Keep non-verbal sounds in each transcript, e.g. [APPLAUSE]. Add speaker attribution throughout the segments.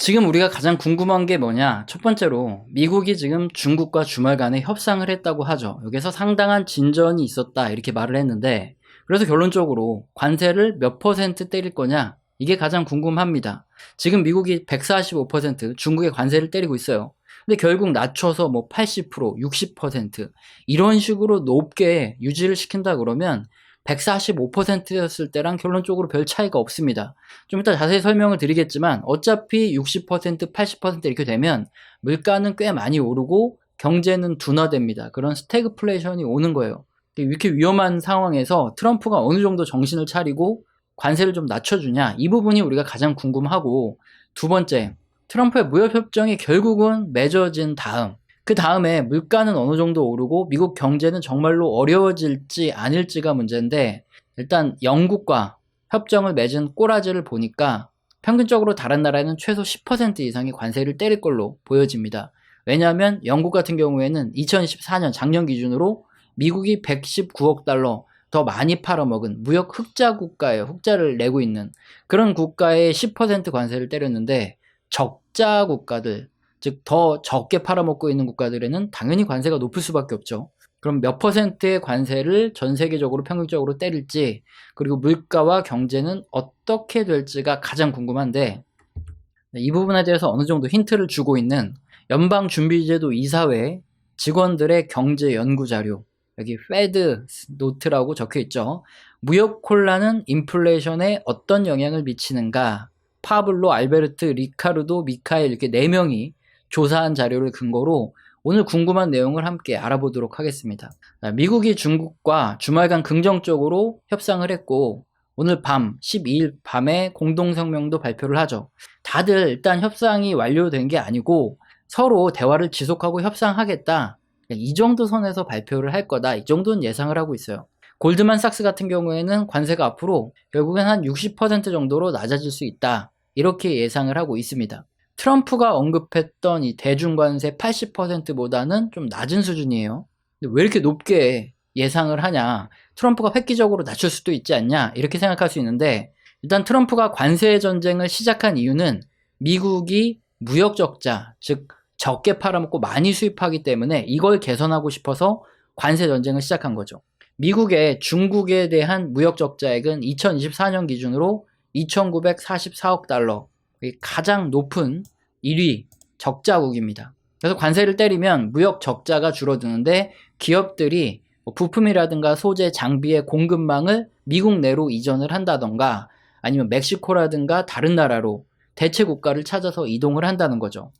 Speaker 1: 지금 우리가 가장 궁금한 게 뭐냐? 첫 번째로 미국이 지금 중국과 주말 간에 협상을 했다고 하죠. 여기서 상당한 진전이 있었다 이렇게 말을 했는데 그래서 결론적으로 관세를 몇 퍼센트 때릴 거냐? 이게 가장 궁금합니다. 지금 미국이 145% 중국의 관세를 때리고 있어요. 근데 결국 낮춰서 뭐 80%, 60% 이런 식으로 높게 유지를 시킨다 그러면 145%였을 때랑 결론적으로 별 차이가 없습니다. 좀 이따 자세히 설명을 드리겠지만 어차피 60%, 80% 이렇게 되면 물가는 꽤 많이 오르고 경제는 둔화됩니다. 그런 스태그플레이션이 오는 거예요. 이렇게 위험한 상황에서 트럼프가 어느 정도 정신을 차리고 관세를 좀 낮춰주냐 이 부분이 우리가 가장 궁금하고 두 번째 트럼프의 무역 협정이 결국은 맺어진 다음 그 다음에 물가는 어느 정도 오르고 미국 경제는 정말로 어려워질지 아닐지가 문제인데 일단 영국과 협정을 맺은 꼬라지를 보니까 평균적으로 다른 나라에는 최소 10% 이상의 관세를 때릴 걸로 보여집니다. 왜냐하면 영국 같은 경우에는 2024년 작년 기준으로 미국이 119억 달러 더 많이 팔아먹은 무역 흑자 국가예요. 흑자를 내고 있는 그런 국가에 10% 관세를 때렸는데 적자 국가들 즉 더 적게 팔아먹고 있는 국가들에는 당연히 관세가 높을 수밖에 없죠. 그럼 몇 퍼센트의 관세를 전 세계적으로 평균적으로 때릴지 그리고 물가와 경제는 어떻게 될지가 가장 궁금한데 네, 이 부분에 대해서 어느 정도 힌트를 주고 있는 연방준비제도 이사회 직원들의 경제 연구 자료 여기 페드 노트라고 적혀 있죠. 무역 혼란은 인플레이션에 어떤 영향을 미치는가? 파블로, 알베르트, 리카르도, 미카엘 이렇게 네 명이 조사한 자료를 근거로 오늘 궁금한 내용을 함께 알아보도록 하겠습니다. 미국이 중국과 주말간 긍정적으로 협상을 했고 오늘 밤 12일 밤에 공동성명도 발표를 하죠. 다들 일단 협상이 완료된 게 아니고 서로 대화를 지속하고 협상하겠다. 이 정도 선에서 발표를 할 거다. 이 정도는 예상을 하고 있어요. 골드만삭스 같은 경우에는 관세가 앞으로 결국엔 한 60% 정도로 낮아질 수 있다. 이렇게 예상을 하고 있습니다. 트럼프가 언급했던 이 대중관세 80%보다는 좀 낮은 수준이에요. 근데 왜 이렇게 높게 예상을 하냐? 트럼프가 획기적으로 낮출 수도 있지 않냐? 이렇게 생각할 수 있는데 일단 트럼프가 관세 전쟁을 시작한 이유는 미국이 무역 적자, 즉 적게 팔아먹고 많이 수입하기 때문에 이걸 개선하고 싶어서 관세 전쟁을 시작한 거죠. 미국의 중국에 대한 무역 적자액은 2024년 기준으로 2,944억 달러, 가장 높은 1위 적자국입니다. 그래서 관세를 때리면 무역 적자가 줄어드는데 기업들이 뭐 부품이라든가 소재, 장비의 공급망을 미국 내로 이전을 한다던가 아니면 멕시코라든가 다른 나라로 대체 국가를 찾아서 이동을 한다는 거죠.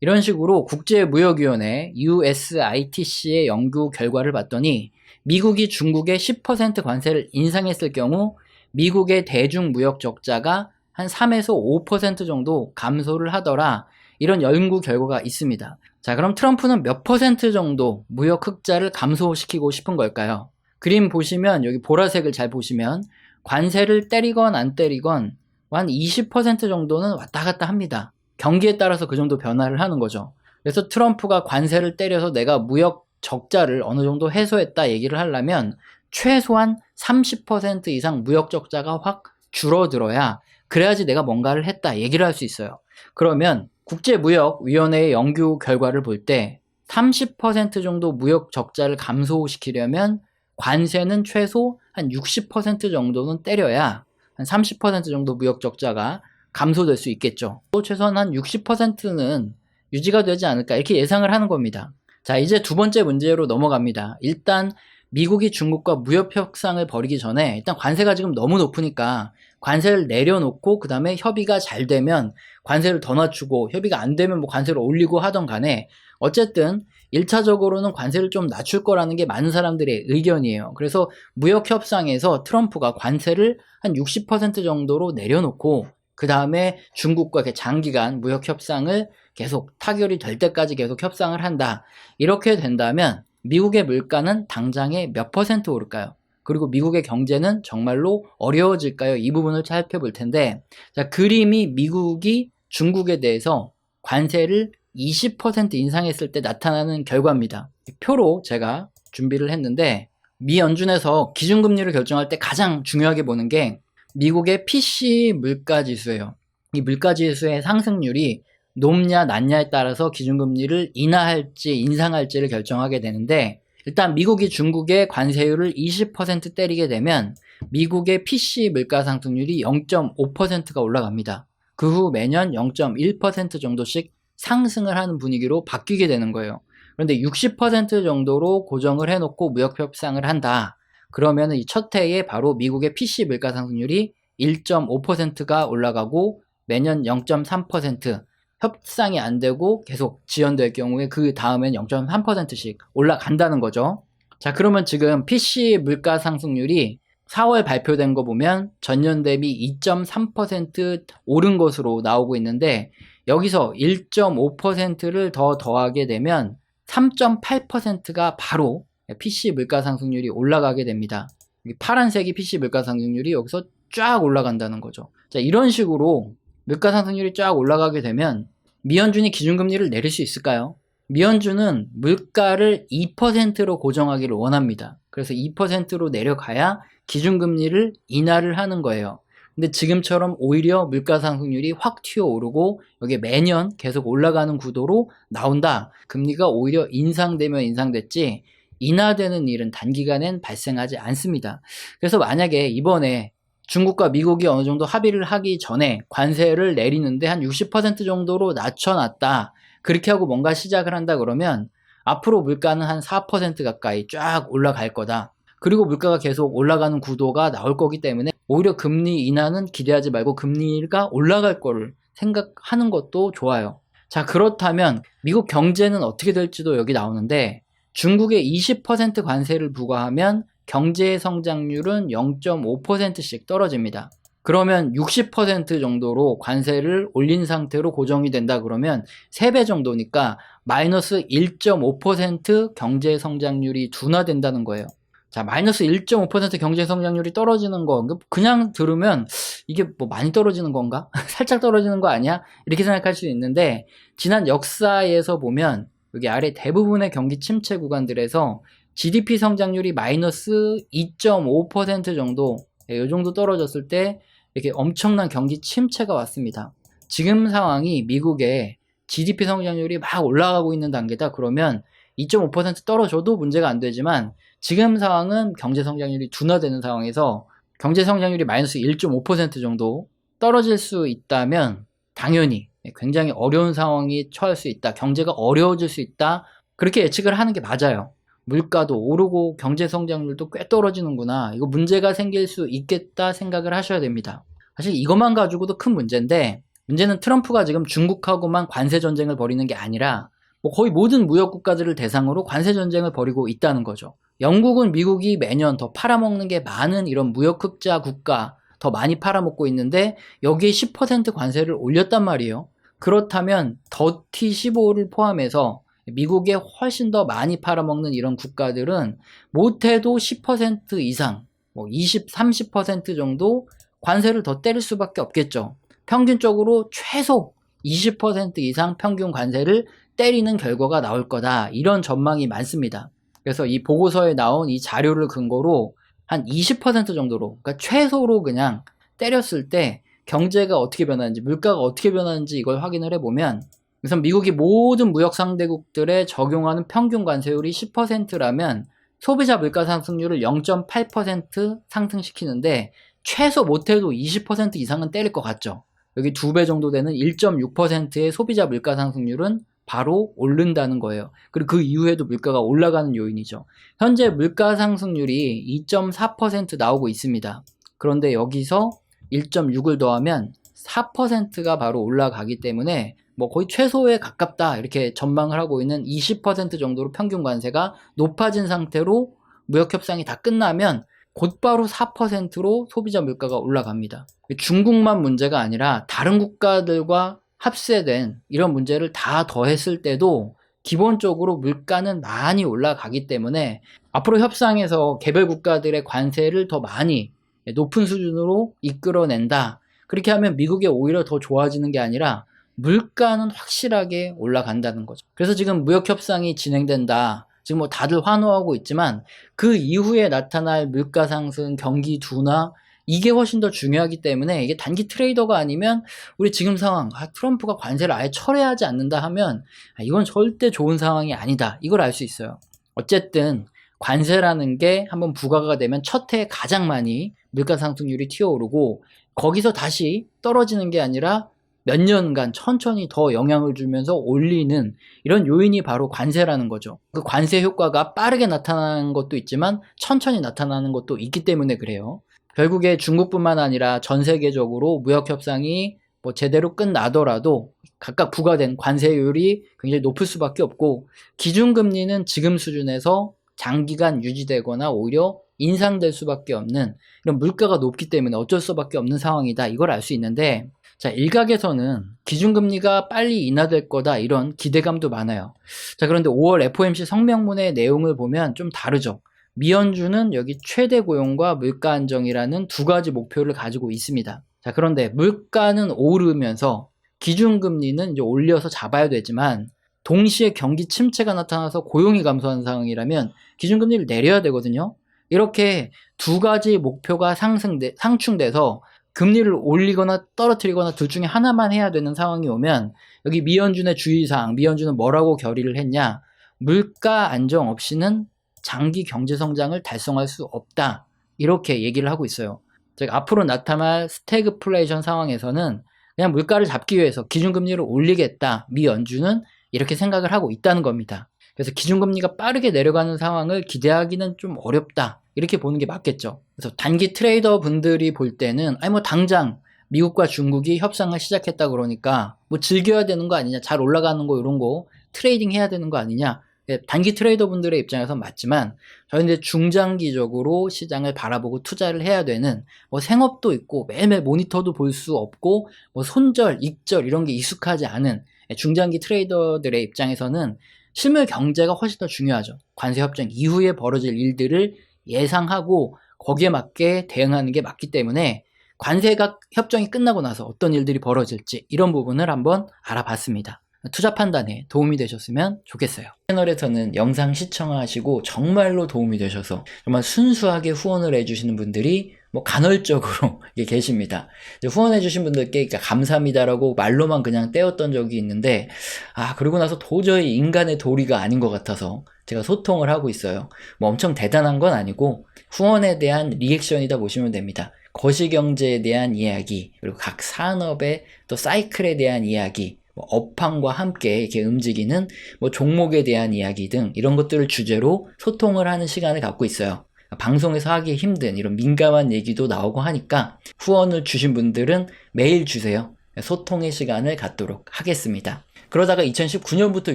Speaker 1: 이런 식으로 국제무역위원회 USITC의 연구 결과를 봤더니 미국이 중국에 10% 관세를 인상했을 경우 미국의 대중무역 적자가 한 3에서 5% 정도 감소를 하더라. 이런 연구 결과가 있습니다. 자, 그럼 트럼프는 몇 퍼센트 정도 무역 흑자를 감소시키고 싶은 걸까요? 그림 보시면 여기 보라색을 잘 보시면 관세를 때리건 안 때리건 한 20% 정도는 왔다 갔다 합니다. 경기에 따라서 그 정도 변화를 하는 거죠. 그래서 트럼프가 관세를 때려서 내가 무역 적자를 어느 정도 해소했다 얘기를 하려면 최소한 30% 이상 무역 적자가 확 줄어들어야 그래야지 내가 뭔가를 했다 얘기를 할 수 있어요. 그러면 국제무역위원회의 연구 결과를 볼 때 30% 정도 무역 적자를 감소시키려면 관세는 최소 한 60% 정도는 때려야 한 30% 정도 무역 적자가 감소될 수 있겠죠. 또 최소한 한 60%는 유지가 되지 않을까 이렇게 예상을 하는 겁니다. 자, 이제 두 번째 문제로 넘어갑니다. 일단 미국이 중국과 무역 협상을 벌이기 전에 일단 관세가 지금 너무 높으니까 관세를 내려놓고 그 다음에 협의가 잘 되면 관세를 더 낮추고 협의가 안 되면 뭐 관세를 올리고 하던 간에 어쨌든 1차적으로는 관세를 좀 낮출 거라는 게 많은 사람들의 의견이에요. 그래서 무역 협상에서 트럼프가 관세를 한 60% 정도로 내려놓고 그 다음에 중국과 장기간 무역 협상을 계속 타결이 될 때까지 계속 협상을 한다. 이렇게 된다면 미국의 물가는 당장에 몇 퍼센트 오를까요? 그리고 미국의 경제는 정말로 어려워질까요? 이 부분을 살펴볼 텐데, 자, 그림이 미국이 중국에 대해서 관세를 20% 인상했을 때 나타나는 결과입니다. 표로 제가 준비를 했는데, 미 연준에서 기준금리를 결정할 때 가장 중요하게 보는 게 미국의 PC 물가 지수예요. 이 물가지수의 상승률이 높냐 낮냐에 따라서 기준금리를 인하할지 인상할지를 결정하게 되는데 일단 미국이 중국의 관세율을 20% 때리게 되면 미국의 PC 물가 상승률이 0.5%가 올라갑니다. 그 후 매년 0.1% 정도씩 상승을 하는 분위기로 바뀌게 되는 거예요. 그런데 60% 정도로 고정을 해놓고 무역 협상을 한다. 그러면 이첫 해에 바로 미국의 PC 물가 상승률이 1.5%가 올라가고 매년 0.3% 협상이 안 되고 계속 지연될 경우에 그 다음엔 0.3%씩 올라간다는 거죠. 자, 그러면 지금 PC 물가 상승률이 4월 발표된 거 보면 전년 대비 2.3% 오른 것으로 나오고 있는데 여기서 1.5%를 더 더하게 되면 3.8%가 바로 PC 물가 상승률이 올라가게 됩니다. 이 파란색이 PC 물가 상승률이 여기서 쫙 올라간다는 거죠. 자, 이런 식으로 물가 상승률이 쫙 올라가게 되면 미연준이 기준금리를 내릴 수 있을까요? 미연준은 물가를 2%로 고정하기를 원합니다. 그래서 2%로 내려가야 기준금리를 인하를 하는 거예요. 근데 지금처럼 오히려 물가 상승률이 확 튀어오르고 여기 매년 계속 올라가는 구도로 나온다. 금리가 오히려 인상되면 인상됐지 인하되는 일은 단기간엔 발생하지 않습니다. 그래서 만약에 이번에 중국과 미국이 어느 정도 합의를 하기 전에 관세를 내리는데 한 60% 정도로 낮춰놨다. 그렇게 하고 뭔가 시작을 한다 그러면 앞으로 물가는 한 4% 가까이 쫙 올라갈 거다. 그리고 물가가 계속 올라가는 구도가 나올 거기 때문에 오히려 금리 인하는 기대하지 말고 금리가 올라갈 거를 생각하는 것도 좋아요. 자, 그렇다면 미국 경제는 어떻게 될지도 여기 나오는데 중국에 20% 관세를 부과하면 경제 성장률은 0.5%씩 떨어집니다. 그러면 60% 정도로 관세를 올린 상태로 고정이 된다 그러면 3배 정도니까 마이너스 1.5% 경제 성장률이 둔화된다는 거예요. 자, 마이너스 1.5% 경제 성장률이 떨어지는 거 그냥 들으면 이게 뭐 많이 떨어지는 건가? [LAUGHS] 살짝 떨어지는 거 아니야? 이렇게 생각할 수 있는데 지난 역사에서 보면 여기 아래 대부분의 경기 침체 구간들에서 GDP 성장률이 마이너스 2.5% 정도, 이 예, 정도 떨어졌을 때 이렇게 엄청난 경기 침체가 왔습니다. 지금 상황이 미국의 GDP 성장률이 막 올라가고 있는 단계다. 그러면 2.5% 떨어져도 문제가 안 되지만 지금 상황은 경제 성장률이 둔화되는 상황에서 경제 성장률이 마이너스 1.5% 정도 떨어질 수 있다면 당연히 굉장히 어려운 상황이 처할 수 있다. 경제가 어려워질 수 있다. 그렇게 예측을 하는 게 맞아요. 물가도 오르고 경제 성장률도 꽤 떨어지는구나. 이거 문제가 생길 수 있겠다 생각을 하셔야 됩니다. 사실 이것만 가지고도 큰 문제인데 문제는 트럼프가 지금 중국하고만 관세 전쟁을 벌이는 게 아니라 뭐 거의 모든 무역 국가들을 대상으로 관세 전쟁을 벌이고 있다는 거죠. 영국은 미국이 매년 더 팔아먹는 게 많은 이런 무역 흑자 국가 더 많이 팔아먹고 있는데 여기에 10% 관세를 올렸단 말이에요. 그렇다면 더티 15를 포함해서 미국에 훨씬 더 많이 팔아먹는 이런 국가들은 못해도 10% 이상, 뭐 20, 30% 정도 관세를 더 때릴 수밖에 없겠죠. 평균적으로 최소 20% 이상 평균 관세를 때리는 결과가 나올 거다. 이런 전망이 많습니다. 그래서 이 보고서에 나온 이 자료를 근거로 한 20% 정도로, 그러니까 최소로 그냥 때렸을 때 경제가 어떻게 변하는지, 물가가 어떻게 변하는지 이걸 확인을 해보면 우선 미국이 모든 무역 상대국들에 적용하는 평균 관세율이 10%라면 소비자 물가 상승률을 0.8% 상승시키는데 최소 못해도 20% 이상은 때릴 것 같죠. 여기 두 배 정도 되는 1.6%의 소비자 물가 상승률은 바로 오른다는 거예요. 그리고 그 이후에도 물가가 올라가는 요인이죠. 현재 물가 상승률이 2.4% 나오고 있습니다. 그런데 여기서 1.6을 더하면 4%가 바로 올라가기 때문에 뭐 거의 최소에 가깝다 이렇게 전망을 하고 있는 20% 정도로 평균 관세가 높아진 상태로 무역 협상이 다 끝나면 곧바로 4%로 소비자 물가가 올라갑니다. 중국만 문제가 아니라 다른 국가들과 합세된 이런 문제를 다 더했을 때도 기본적으로 물가는 많이 올라가기 때문에 앞으로 협상에서 개별 국가들의 관세를 더 많이 높은 수준으로 이끌어낸다. 그렇게 하면 미국이 오히려 더 좋아지는 게 아니라 물가는 확실하게 올라간다는 거죠. 그래서 지금 무역 협상이 진행된다. 지금 뭐 다들 환호하고 있지만 그 이후에 나타날 물가 상승, 경기 둔화 이게 훨씬 더 중요하기 때문에 이게 단기 트레이더가 아니면 우리 지금 상황, 아, 트럼프가 관세를 아예 철회하지 않는다 하면 아, 이건 절대 좋은 상황이 아니다. 이걸 알 수 있어요. 어쨌든 관세라는 게 한번 부과가 되면 첫 해에 가장 많이 물가 상승률이 튀어오르고 거기서 다시 떨어지는 게 아니라 몇 년간 천천히 더 영향을 주면서 올리는 이런 요인이 바로 관세라는 거죠. 그 관세 효과가 빠르게 나타나는 것도 있지만 천천히 나타나는 것도 있기 때문에 그래요. 결국에 중국뿐만 아니라 전 세계적으로 무역 협상이 뭐 제대로 끝나더라도 각각 부과된 관세율이 굉장히 높을 수밖에 없고 기준금리는 지금 수준에서 장기간 유지되거나 오히려 인상될 수밖에 없는 이런 물가가 높기 때문에 어쩔 수밖에 없는 상황이다. 이걸 알 수 있는데 자, 일각에서는 기준금리가 빨리 인하될 거다 이런 기대감도 많아요. 자, 그런데 5월 FOMC 성명문의 내용을 보면 좀 다르죠. 미연주는 여기 최대 고용과 물가 안정이라는 두 가지 목표를 가지고 있습니다. 자, 그런데 물가는 오르면서 기준금리는 이제 올려서 잡아야 되지만 동시에 경기 침체가 나타나서 고용이 감소하는 상황이라면 기준금리를 내려야 되거든요. 이렇게 두 가지 목표가 상승돼, 상충돼서 금리를 올리거나 떨어뜨리거나 둘 중에 하나만 해야 되는 상황이 오면 여기 미연준의 주의사항, 미연준은 뭐라고 결의를 했냐? 물가 안정 없이는 장기 경제 성장을 달성할 수 없다. 이렇게 얘기를 하고 있어요. 즉 앞으로 나타날 스태그플레이션 상황에서는 그냥 물가를 잡기 위해서 기준금리를 올리겠다. 미 연준은 이렇게 생각을 하고 있다는 겁니다. 그래서 기준금리가 빠르게 내려가는 상황을 기대하기는 좀 어렵다. 이렇게 보는 게 맞겠죠. 그래서 단기 트레이더 분들이 볼 때는 아니 뭐 당장 미국과 중국이 협상을 시작했다 그러니까 뭐 즐겨야 되는 거 아니냐, 잘 올라가는 거 이런 거 트레이딩 해야 되는 거 아니냐. 예, 단기 트레이더 분들의 입장에서 맞지만 저희는 이제 중장기적으로 시장을 바라보고 투자를 해야 되는 뭐 생업도 있고 매일매일 모니터도 볼 수 없고 뭐 손절, 익절 이런 게 익숙하지 않은 예, 중장기 트레이더들의 입장에서는 실물 경제가 훨씬 더 중요하죠. 관세 협정 이후에 벌어질 일들을 예상하고 거기에 맞게 대응하는 게 맞기 때문에 관세가 협정이 끝나고 나서 어떤 일들이 벌어질지 이런 부분을 한번 알아봤습니다. 투자 판단에 도움이 되셨으면 좋겠어요. 채널에서는 영상 시청하시고 정말로 도움이 되셔서 정말 순수하게 후원을 해주시는 분들이 뭐 간헐적으로 [LAUGHS] 계십니다. 후원해주신 분들께 감사합니다라고 말로만 그냥 떼었던 적이 있는데, 아, 그러고 나서 도저히 인간의 도리가 아닌 것 같아서 제가 소통을 하고 있어요. 뭐 엄청 대단한 건 아니고, 후원에 대한 리액션이다 보시면 됩니다. 거시경제에 대한 이야기, 그리고 각 산업의 또 사이클에 대한 이야기, 뭐 업황과 함께 이렇게 움직이는 뭐 종목에 대한 이야기 등 이런 것들을 주제로 소통을 하는 시간을 갖고 있어요. 방송에서 하기 힘든 이런 민감한 얘기도 나오고 하니까 후원을 주신 분들은 매일 주세요. 소통의 시간을 갖도록 하겠습니다. 그러다가 2019년부터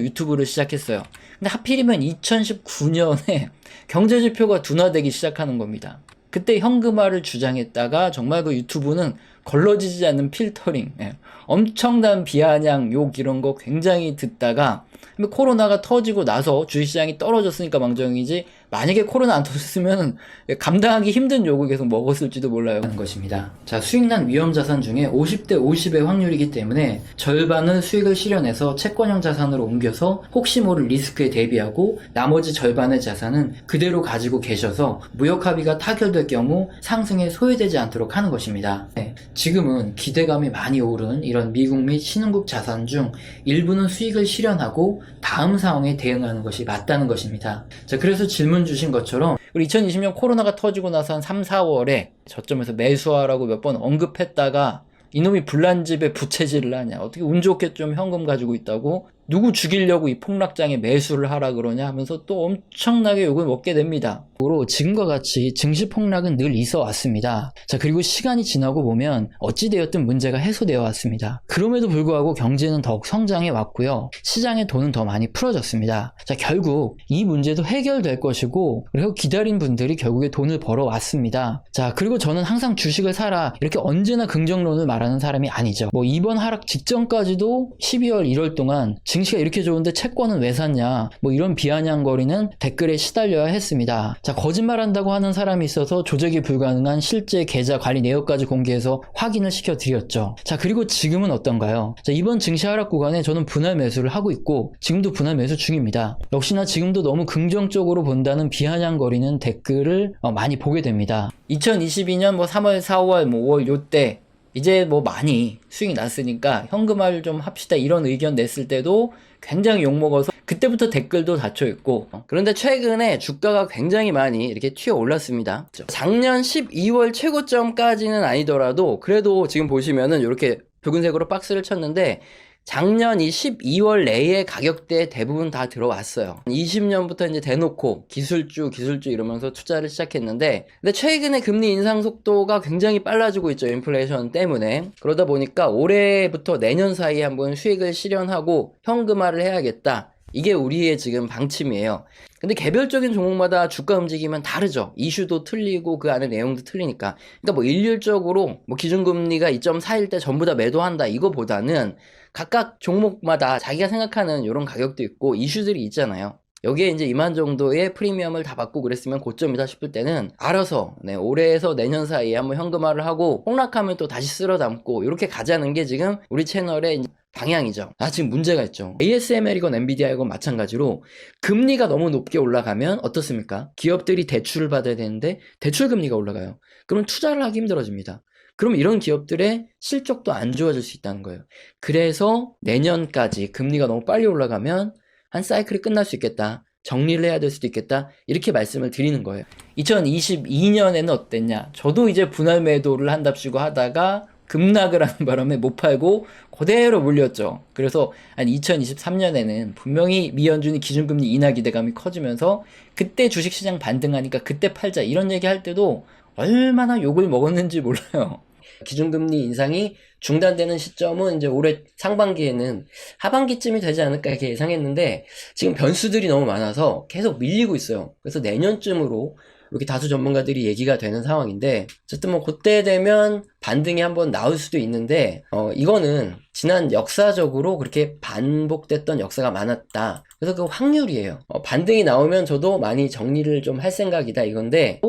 Speaker 1: 유튜브를 시작했어요. 근데 하필이면 2019년에 [LAUGHS] 경제지표가 둔화되기 시작하는 겁니다. 그때 현금화를 주장했다가 정말 그 유튜브는 걸러지지 않는 필터링, 예. 엄청난 비아냥, 욕 이런 거 굉장히 듣다가 코로나가 터지고 나서 주식시장이 떨어졌으니까 망정이지 만약에 코로나 안 터졌으면 [LAUGHS] 감당하기 힘든 욕을 계속 먹었을지도 몰라요. 하는 것입니다. 자, 수익난 위험 자산 중에 50대 50의 확률이기 때문에 절반은 수익을 실현해서 채권형 자산으로 옮겨서 혹시 모를 리스크에 대비하고 나머지 절반의 자산은 그대로 가지고 계셔서 무역 합의가 타결될 경우 상승에 소외되지 않도록 하는 것입니다. 네, 지금은 기대감이 많이 오른 이런 미국 및 신흥국 자산 중 일부는 수익을 실현하고 다음 상황에 대응하는 것이 맞다는 것입니다. 자, 그래서 질문 주신 것처럼 우리 2020년 코로나가 터지고 나서 한 3, 4월에 저점에서 매수하라고 몇 번 언급했다가 이놈이 불난 집에 부채질을 하냐 어떻게 운 좋게 좀 현금 가지고 있다고 누구 죽이려고 이 폭락장에 매수를 하라 그러냐 하면서 또 엄청나게 욕을 먹게 됩니다. 으로 지금과 같이 증시 폭락은 늘 있어 왔습니다. 자, 그리고 시간이 지나고 보면 어찌되었든 문제가 해소되어 왔습니다. 그럼에도 불구하고 경제는 더욱 성장해 왔고요. 시장의 돈은 더 많이 풀어졌습니다. 자, 결국 이 문제도 해결될 것이고, 그리고 기다린 분들이 결국에 돈을 벌어 왔습니다. 자, 그리고 저는 항상 주식을 사라, 이렇게 언제나 긍정론을 말하는 사람이 아니죠. 뭐 이번 하락 직전까지도 12월, 1월 동안 증시가 이렇게 좋은데 채권은 왜 샀냐 뭐 이런 비아냥거리는 댓글에 시달려야 했습니다. 자 거짓말한다고 하는 사람이 있어서 조작이 불가능한 실제 계좌 관리 내역까지 공개해서 확인을 시켜드렸죠. 자 그리고 지금은 어떤가요? 자 이번 증시 하락 구간에 저는 분할 매수를 하고 있고 지금도 분할 매수 중입니다. 역시나 지금도 너무 긍정적으로 본다는 비아냥거리는 댓글을 어, 많이 보게 됩니다. 2022년 뭐 3월, 4월, 뭐 5월 요때 이제 뭐 많이 수익이 났으니까 현금화를 좀 합시다 이런 의견 냈을 때도 굉장히 욕먹어서 그때부터 댓글도 닫혀있고. 그런데 최근에 주가가 굉장히 많이 이렇게 튀어 올랐습니다. 작년 12월 최고점까지는 아니더라도 그래도 지금 보시면은 이렇게 붉은색으로 박스를 쳤는데 작년 이 12월 내에 가격대 대부분 다 들어왔어요. 20년부터 이제 대놓고 기술주, 기술주 이러면서 투자를 시작했는데, 근데 최근에 금리 인상 속도가 굉장히 빨라지고 있죠. 인플레이션 때문에. 그러다 보니까 올해부터 내년 사이에 한번 수익을 실현하고 현금화를 해야겠다. 이게 우리의 지금 방침이에요. 근데 개별적인 종목마다 주가 움직이면 다르죠. 이슈도 틀리고 그 안에 내용도 틀리니까. 그러니까 뭐 일률적으로 뭐 기준금리가 2.4일 때 전부 다 매도한다 이거보다는 각각 종목마다 자기가 생각하는 이런 가격도 있고 이슈들이 있잖아요. 여기에 이제 이만 정도의 프리미엄을 다 받고 그랬으면 고점이다 싶을 때는 알아서 네, 올해에서 내년 사이에 한번 현금화를 하고 폭락하면 또 다시 쓸어 담고 이렇게 가자는 게 지금 우리 채널의 방향이죠. 아, 지금 문제가 있죠. ASML이건 엔비디아이건 마찬가지로 금리가 너무 높게 올라가면 어떻습니까? 기업들이 대출을 받아야 되는데 대출 금리가 올라가요. 그러면 투자를 하기 힘들어집니다. 그럼 이런 기업들의 실적도 안 좋아질 수 있다는 거예요. 그래서 내년까지 금리가 너무 빨리 올라가면 한 사이클이 끝날 수 있겠다. 정리를 해야 될 수도 있겠다. 이렇게 말씀을 드리는 거예요. 2022년에는 어땠냐? 저도 이제 분할 매도를 한답시고 하다가 급락을 하는 [LAUGHS] 바람에 못 팔고 그대로 물렸죠. 그래서 한 2023년에는 분명히 미연준이 기준금리 인하 기대감이 커지면서 그때 주식시장 반등하니까 그때 팔자 이런 얘기 할 때도 얼마나 욕을 먹었는지 몰라요. 기준금리 인상이 중단되는 시점은 이제 올해 상반기에는 하반기쯤이 되지 않을까 이렇게 예상했는데 지금 변수들이 너무 많아서 계속 밀리고 있어요. 그래서 내년쯤으로 이렇게 다수 전문가들이 얘기가 되는 상황인데 어쨌든 뭐 그때 되면 반등이 한번 나올 수도 있는데 어 이거는 지난 역사적으로 그렇게 반복됐던 역사가 많았다. 그래서 그 확률이에요. 어, 반등이 나오면 저도 많이 정리를 좀 할 생각이다 이건데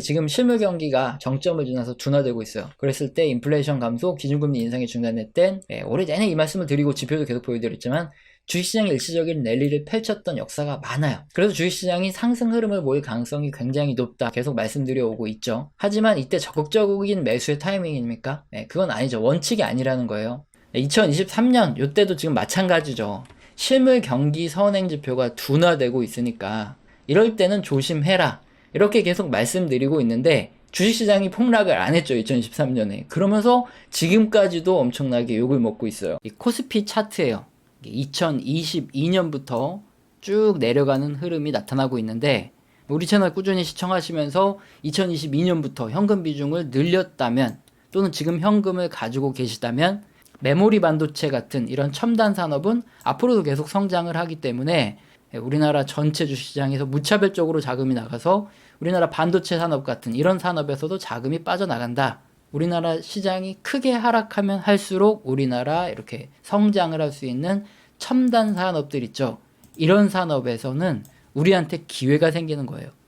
Speaker 1: 지금 실물 경기가 정점을 지나서 둔화되고 있어요. 그랬을 때 인플레이션 감소, 기준금리 인상이 중단했던 예, 올해 내내 이 말씀을 드리고 지표도 계속 보여드렸지만 주식시장이 일시적인 랠리를 펼쳤던 역사가 많아요. 그래서 주식시장이 상승 흐름을 보일 가능성이 굉장히 높다. 계속 말씀드려 오고 있죠. 하지만 이때 적극적인 매수의 타이밍입니까? 네, 그건 아니죠. 원칙이 아니라는 거예요. 2023년 이때도 지금 마찬가지죠. 실물 경기 선행 지표가 둔화되고 있으니까 이럴 때는 조심해라. 이렇게 계속 말씀드리고 있는데 주식시장이 폭락을 안 했죠 2023년에. 그러면서 지금까지도 엄청나게 욕을 먹고 있어요. 이 코스피 차트예요. 2022년부터 쭉 내려가는 흐름이 나타나고 있는데 우리 채널 꾸준히 시청하시면서 2022년부터 현금 비중을 늘렸다면 또는 지금 현금을 가지고 계시다면 메모리 반도체 같은 이런 첨단 산업은 앞으로도 계속 성장을 하기 때문에 우리나라 전체 주시장에서 무차별적으로 자금이 나가서 우리나라 반도체 산업 같은 이런 산업에서도 자금이 빠져나간다. 우리나라 시장이 크게 하락하면 할수록 우리나라 이렇게 성장을 할 수 있는 첨단 산업들 있죠. 이런 산업에서는 우리한테 기회가 생기는 거예요.